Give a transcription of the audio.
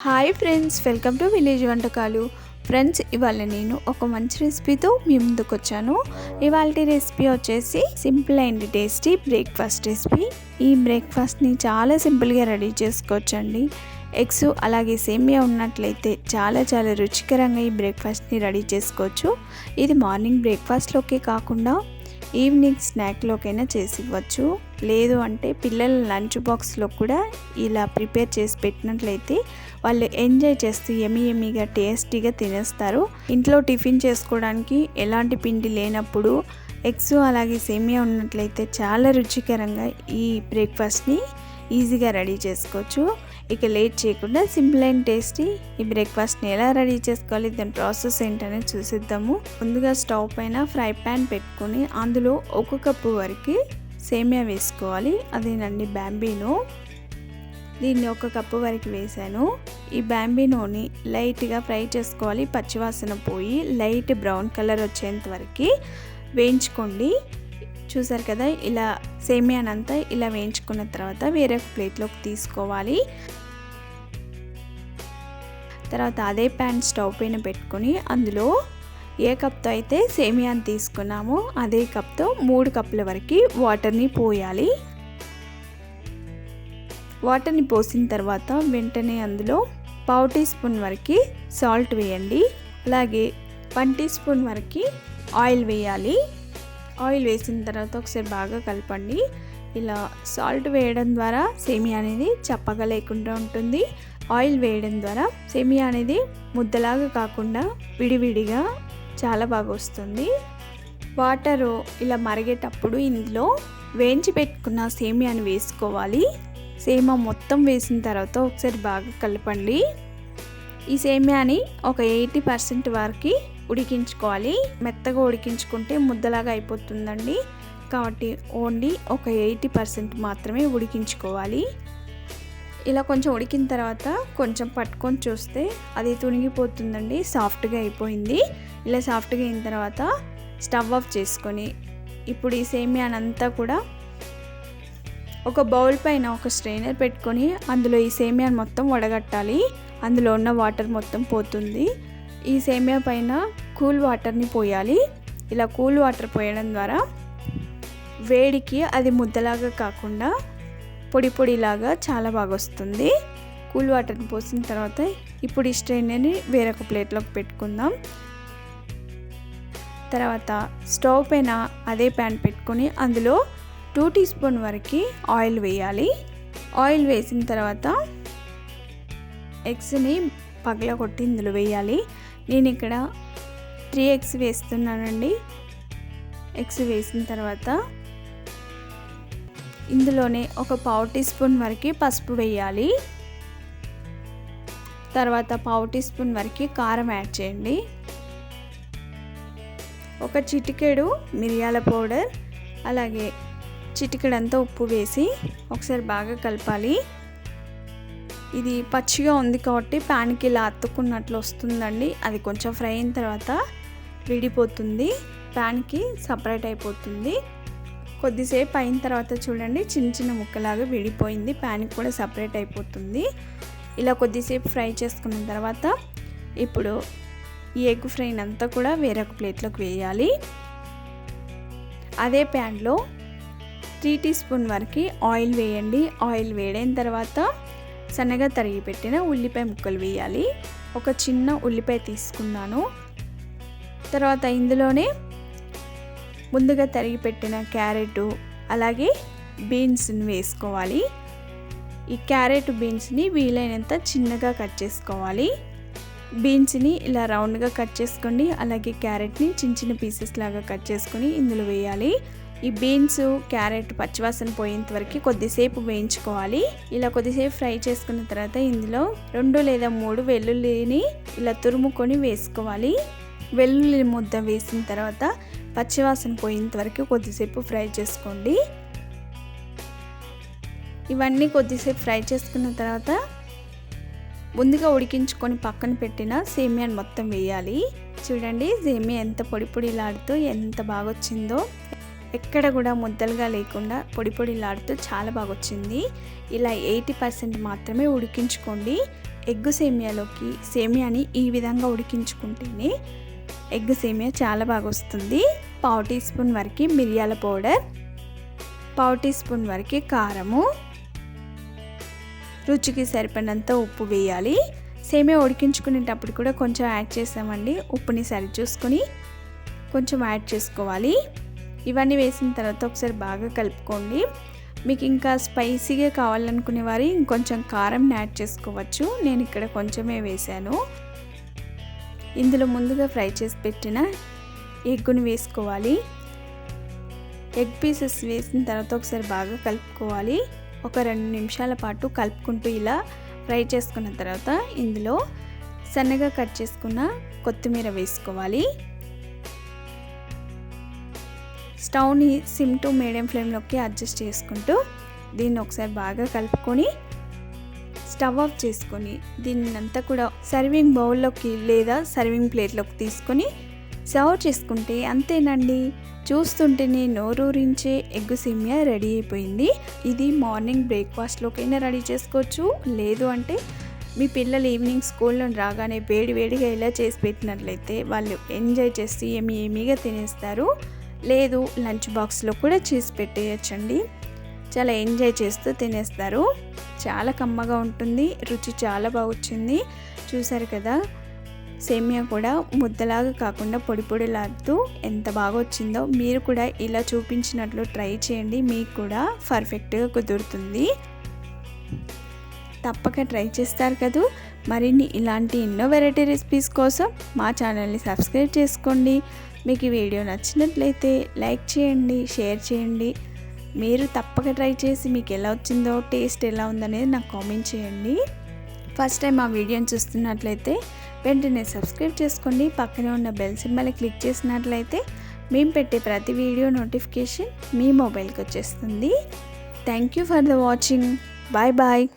Hi friends welcome to village వంటకాలు. Friends ఇవాళ నేను ఒక మంచి రెసిపీతో మీ ముందుకు వచ్చాను ఇవాళ రెసిపీ వచ్చేసి simple and tasty breakfast recipe ఈ బ్రేక్ఫాస్ట్ని చాలా సింపుల్గా రెడీ చేసుకోవచ్చండి. ఎగ్స్ అలాగే సేమియా ఉన్నట్లయితే చాలా చాలా రుచికరంగా ఈ బ్రేక్ఫాస్ట్ని రెడీ చేసుకోవచ్చు. ఇది మార్నింగ్ బ్రేక్ఫాస్ట్లోకే కాకుండా ఈవినింగ్ స్నాక్లోకైనా చేసి ఇవ్వచ్చు లేదు అంటే పిల్లల లంచ్ బాక్స్లో కూడా ఇలా ప్రిపేర్ చేసి పెట్టినట్లయితే వాళ్ళు ఎంజాయ్ చేస్తూ ఎమి ఎమిగా టేస్టీగా తినేస్తారు. ఇంట్లో టిఫిన్ చేసుకోవడానికి ఎలాంటి పిండి లేనప్పుడు ఎగ్స్ అలాగే సేమియా ఉన్నట్లయితే చాలా రుచికరంగా ఈ బ్రేక్ఫాస్ట్ని ఈజీగా రెడీ చేసుకోవచ్చు. ఇక లేట్ చేయకుండా సింపుల్ అండ్ టేస్టీ ఈ బ్రేక్ఫాస్ట్ని ఎలా రెడీ చేసుకోవాలి దాని ప్రాసెస్ ఏంటనేది చూసిద్దాము. ముందుగా స్టవ్ పైన ఫ్రై ప్యాన్ పెట్టుకొని అందులో ఒక కప్పు వరకు సేమియా వేసుకోవాలి. అదేనండి బ్యాంబీనో. దీన్ని ఒక కప్పు వరకు వేసాను. ఈ బ్యాంబీనోని లైట్గా ఫ్రై చేసుకోవాలి. పచ్చివాసన పోయి లైట్ బ్రౌన్ కలర్ వచ్చేంత వరకు వేయించుకోండి. చూసారు కదా ఇలా సేమియానంతా ఇలా వేయించుకున్న తర్వాత వేరే ప్లేట్లోకి తీసుకోవాలి. తర్వాత అదే ప్యాన్ స్టవ్ పైన పెట్టుకొని అందులో ఏ కప్తో అయితే సేమియాని తీసుకున్నామో అదే కప్తో మూడు కప్పుల వరకు వాటర్ని పోయాలి. వాటర్ని పోసిన తర్వాత వెంటనే అందులో పావు టీ స్పూన్ వరకు సాల్ట్ వేయండి. అలాగే వన్ టీ స్పూన్ వరకు ఆయిల్ వేయాలి. ఆయిల్ వేసిన తర్వాత ఒకసారి బాగా కలపండి. ఇలా సాల్ట్ వేయడం ద్వారా సేమియా అనేది చప్పగా లేకుండా ఉంటుంది. ఆయిల్ వేయడం ద్వారా సేమియా అనేది ముద్దలాగా కాకుండా విడివిడిగా చాలా బాగా వస్తుంది. వాటరు ఇలా మరిగేటప్పుడు ఇందులో వేయించి పెట్టుకున్న సేమియాని వేసుకోవాలి. సేమ మొత్తం వేసిన తర్వాత ఒకసారి బాగా కలపండి. ఈ సేమియాని ఒక ఎయిటీ పర్సెంట్ వరకు ఉడికించుకోవాలి. మెత్తగా ఉడికించుకుంటే ముద్దలాగా అయిపోతుందండి. కాబట్టి ఓన్లీ ఒక ఎయిటీ పర్సెంట్ మాత్రమే ఉడికించుకోవాలి. ఇలా కొంచెం ఉడికిన తర్వాత కొంచెం పట్టుకొని చూస్తే అది తునిగిపోతుందండి సాఫ్ట్గా అయిపోయింది. ఇలా సాఫ్ట్గా అయిన తర్వాత స్టవ్ ఆఫ్ చేసుకొని ఇప్పుడు ఈ సేమియానంతా కూడా ఒక బౌల్ పైన ఒక స్ట్రైనర్ పెట్టుకొని అందులో ఈ సేమియాను మొత్తం వడగట్టాలి. అందులో ఉన్న వాటర్ మొత్తం పోతుంది. ఈ సేమియా పైన కూల్ వాటర్ని పోయాలి. ఇలా కూల్ వాటర్ పోయడం ద్వారా వేడికి అది ముద్దలాగా కాకుండా పొడి పొడిలాగా చాలా బాగా వస్తుంది. కూల్ వాటర్ని పోసిన తర్వాత ఇప్పుడు ఈ స్ట్రైనర్ని వేరొక ప్లేట్లోకి పెట్టుకుందాం. తర్వాత స్టవ్ పైన అదే ప్యాన్ పెట్టుకొని అందులో టూ టీ స్పూన్ వరకు ఆయిల్ వేయాలి. ఆయిల్ వేసిన తర్వాత ఎగ్స్ని పగల కొట్టి ఇందులో వేయాలి. నేను ఇక్కడ త్రీ ఎగ్స్ వేస్తున్నానండి. ఎగ్స్ వేసిన తర్వాత ఇందులోనే ఒక పావు టీ స్పూన్ వరకు పసుపు వేయాలి. తర్వాత పావు టీ స్పూన్ వరకు కారం యాడ్ చేయండి. ఒక చిటికెడు మిరియాల పౌడర్ అలాగే చిటికెడంతా ఉప్పు వేసి ఒకసారి బాగా కలపాలి. ఇది పచ్చిగా ఉంది కాబట్టి ప్యాన్కి ఇలా అత్తుకున్నట్లు వస్తుందండి. అది కొంచెం ఫ్రై అయిన తర్వాత విడిపోతుంది. ప్యాన్కి సపరేట్ అయిపోతుంది. కొద్దిసేపు అయిన తర్వాత చూడండి చిన్న చిన్న ముక్కలాగా విడిపోయింది. ప్యాన్కి కూడా సపరేట్ అయిపోతుంది. ఇలా కొద్దిసేపు ఫ్రై చేసుకున్న తర్వాత ఇప్పుడు ఈ ఎగ్ ఫ్రైని అంతా కూడా వేరొక ప్లేట్లోకి వేయాలి. అదే ప్యాన్లో త్రీ టీ స్పూన్ వరకు ఆయిల్ వేయండి. ఆయిల్ వేడైన తర్వాత సన్నగా తరిగి పెట్టిన ఉల్లిపాయ ముక్కలు వేయాలి. ఒక చిన్న ఉల్లిపాయ తీసుకున్నాను. తర్వాత ఇందులోనే ముందుగా తరిగి పెట్టిన క్యారెట్ అలాగే బీన్స్ని వేసుకోవాలి. ఈ క్యారెట్ బీన్స్ని వీలైనంత చిన్నగా కట్ చేసుకోవాలి. బీన్స్ని ఇలా రౌండ్గా కట్ చేసుకోండి అలాగే క్యారెట్ని చిన్న చిన్న పీసెస్ లాగా కట్ చేసుకొని ఇందులో వేయాలి. ఈ బీన్స్ క్యారెట్ పచ్చివాసన పోయేంత వరకు కొద్దిసేపు వేయించుకోవాలి. ఇలా కొద్దిసేపు ఫ్రై చేసుకున్న తర్వాత ఇందులో రెండు లేదా మూడు వెల్లుల్లిని ఇలా తురుముకొని వేసుకోవాలి. వెల్లుల్లి ముద్ద వేసిన తర్వాత పచ్చివాసన పోయేంత వరకు కొద్దిసేపు ఫ్రై చేసుకోండి. ఇవన్నీ కొద్దిసేపు ఫ్రై చేసుకున్న తర్వాత ముందుగా ఉడికించుకొని పక్కన పెట్టిన సేమియాను మొత్తం వేయాలి. చూడండి సేమియా ఎంత పొడి పొడిలాడుతూ ఎంత బాగా వచ్చిందో ఎక్కడ కూడా ముద్దలుగా లేకుండా పొడి పొడిలాడుతూ చాలా బాగా వచ్చింది ఇలా ఎయిటీ పర్సెంట్ మాత్రమే ఉడికించుకోండి. ఎగ్గు సేమియాలోకి సేమియాని ఈ విధంగా ఉడికించుకుంటేనే ఎగ్ సేమియా చాలా బాగా వస్తుంది. పావు టీ స్పూన్ వరకు మిరియాల పౌడర్ పావు టీ స్పూన్ వరకు కారము రుచికి సరిపడినంత ఉప్పు వేయాలి. సేమియా ఉడికించుకునేటప్పుడు కూడా కొంచెం యాడ్ చేసామండి. ఉప్పుని సరి చూసుకొని కొంచెం యాడ్ చేసుకోవాలి. ఇవన్నీ వేసిన తర్వాత ఒకసారి బాగా కలుపుకోండి. మీకు ఇంకా స్పైసీగా కావాలనుకునే వారు ఇంకొంచెం కారం యాడ్ చేసుకోవచ్చు. నేను ఇక్కడ కొంచెమే వేశాను. ఇందులో ముందుగా ఫ్రై చేసి పెట్టిన ఎగ్గుని వేసుకోవాలి. ఎగ్ పీసెస్ వేసిన తర్వాత ఒకసారి బాగా కలుపుకోవాలి. ఒక రెండు నిమిషాల పాటు కలుపుకుంటూ ఇలా ఫ్రై చేసుకున్న తర్వాత ఇందులో సన్నగా కట్ చేసుకున్న కొత్తిమీర వేసుకోవాలి. స్టవ్ని సిమ్ టు మీడియం ఫ్లేమ్లోకి అడ్జస్ట్ చేసుకుంటూ దీన్ని ఒకసారి బాగా కలుపుకొని స్టవ్ ఆఫ్ చేసుకొని దీన్ని అంతా కూడా సర్వింగ్ బౌల్లోకి లేదా సర్వింగ్ ప్లేట్లోకి తీసుకొని సర్వ్ చేసుకుంటే అంతేనండి. చూస్తుంటేనే నోరూరించే ఎగ్గు సిమియా రెడీ అయిపోయింది. ఇది మార్నింగ్ బ్రేక్ఫాస్ట్లోకైనా రెడీ చేసుకోవచ్చు. లేదు అంటే మీ పిల్లలు ఈవినింగ్ స్కూల్లో రాగానే వేడి వేడిగా ఇలా చేసి పెట్టినట్లయితే వాళ్ళు ఎంజాయ్ చేసి ఏమి ఏమీగా తినేస్తారు. లేదు లంచ్ బాక్స్లో కూడా చేసి పెట్టేయచ్చండి. చాలా ఎంజాయ్ చేస్తూ తినేస్తారు. చాలా కమ్మగా ఉంటుంది. రుచి చాలా బాగా వచ్చింది. చూసారు కదా? సేమియా కూడా ముద్దలాగా కాకుండా పొడి పొడిలాడుతూ ఎంత బాగా వచ్చిందో మీరు కూడా ఇలా చూపించినట్లు ట్రై చేయండి. మీకు కూడా పర్ఫెక్ట్గా కుదురుతుంది. తప్పక ట్రై చేస్తారు కదా? మరిన్ని ఇలాంటి ఎన్నో వెరైటీ రెసిపీస్ కోసం మా ఛానల్ని సబ్స్క్రైబ్ చేసుకోండి. మీకు ఈ వీడియో నచ్చినట్లయితే లైక్ చేయండి షేర్ చేయండి. మీరు తప్పక ట్రై చేసి మీకు ఎలా వచ్చిందో టేస్ట్ ఎలా ఉందనేది నాకు కామెంట్ చేయండి. ఫస్ట్ టైం ఆ వీడియోని చూస్తున్నట్లయితే వెంటనే సబ్స్క్రైబ్ చేసుకోండి. పక్కనే ఉన్న బెల్ సింబల్ క్లిక్ చేసినట్లయితే మేము పెట్టే ప్రతి వీడియో నోటిఫికేషన్ మీ మొబైల్కి వచ్చేస్తుంది. Thank you for the watching. Bye bye.